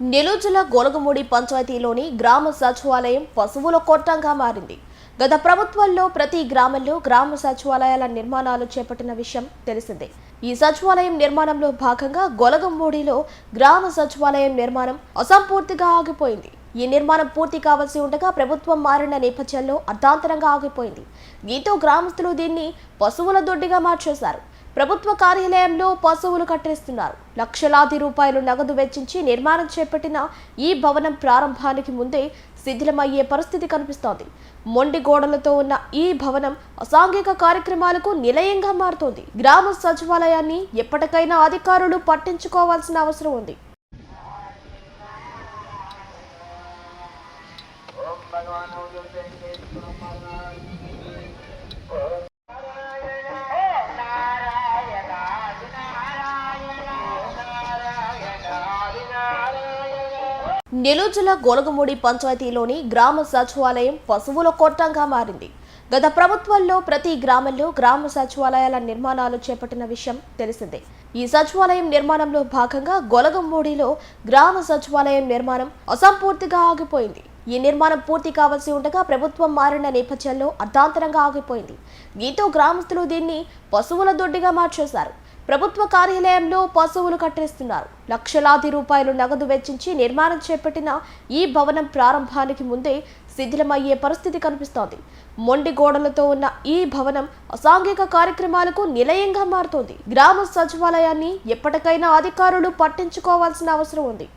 నెల్లూరు జిల్లా గోలగమూడి పంచాయతీలోని గ్రామ సచివాలయం పశువుల కొట్టంగా మారింది. గత ప్రభుత్వంలో ప్రతి గ్రామంలో గ్రామ సచివాలయాల నిర్మాణాలు చేపట్టిన విషయం తెలిసిందే. ఈ సచివాలయం నిర్మాణంలో భాగంగా గొలగంబూడిలో గ్రామ సచివాలయం నిర్మాణం అసంపూర్తిగా ఆగిపోయింది. ఈ నిర్మాణం పూర్తి కావాల్సి ఉండగా ప్రభుత్వం మారిన నేపథ్యంలో అర్ధాంతరంగా ఆగిపోయింది. దీంతో గ్రామస్తులు దీన్ని పశువుల దొడ్డిగా మార్చేశారు. ప్రభుత్వ కార్యాలయంలో పశువులు కట్టేస్తున్నారు. లక్షలాది రూపాయలు నగదు వెచ్చించి నిర్మాణం చేపట్టిన ఈ భవనం ప్రారంభానికి ముందే శిథిలమయ్యే పరిస్థితి కనిపిస్తోంది. మొండి గోడలతో ఉన్న ఈ భవనం అసాంఘిక కార్యక్రమాలకు నిలయంగా మారుతోంది. గ్రామ సచివాలయాన్ని ఎప్పటికైనా అధికారులు పట్టించుకోవాల్సిన అవసరం ఉంది. నెల్లూరు జిల్లా గోలగమూడి పంచాయతీలోని గ్రామ సచివాలయం పశువుల కొట్టంగా మారింది. గత ప్రభుత్వంలో ప్రతి గ్రామంలో గ్రామ సచివాలయాల నిర్మాణాలు చేపట్టిన విషయం తెలిసిందే. ఈ సచివాలయం నిర్మాణంలో భాగంగా గొలగంబూడిలో గ్రామ సచివాలయం నిర్మాణం అసంపూర్తిగా ఆగిపోయింది. ఈ నిర్మాణం పూర్తి కావాల్సి ఉండగా ప్రభుత్వం మారిన నేపథ్యంలో అర్ధాంతరంగా ఆగిపోయింది. దీంతో గ్రామస్తులు దీన్ని పశువుల దొడ్డిగా మార్చేశారు. ప్రభుత్వ కార్యాలయంలో పశువులు కట్టేస్తున్నారు. లక్షలాది రూపాయలు నగదు వెచ్చించి నిర్మాణం చేపట్టిన ఈ భవనం ప్రారంభానికి ముందే శిథిలమయ్యే పరిస్థితి కనిపిస్తోంది. మొండి గోడలతో ఉన్న ఈ భవనం అసాంఘిక కార్యక్రమాలకు నిలయంగా మారుతోంది. గ్రామ సచివాలయాన్ని ఎప్పటికైనా అధికారులు పట్టించుకోవాల్సిన అవసరం ఉంది.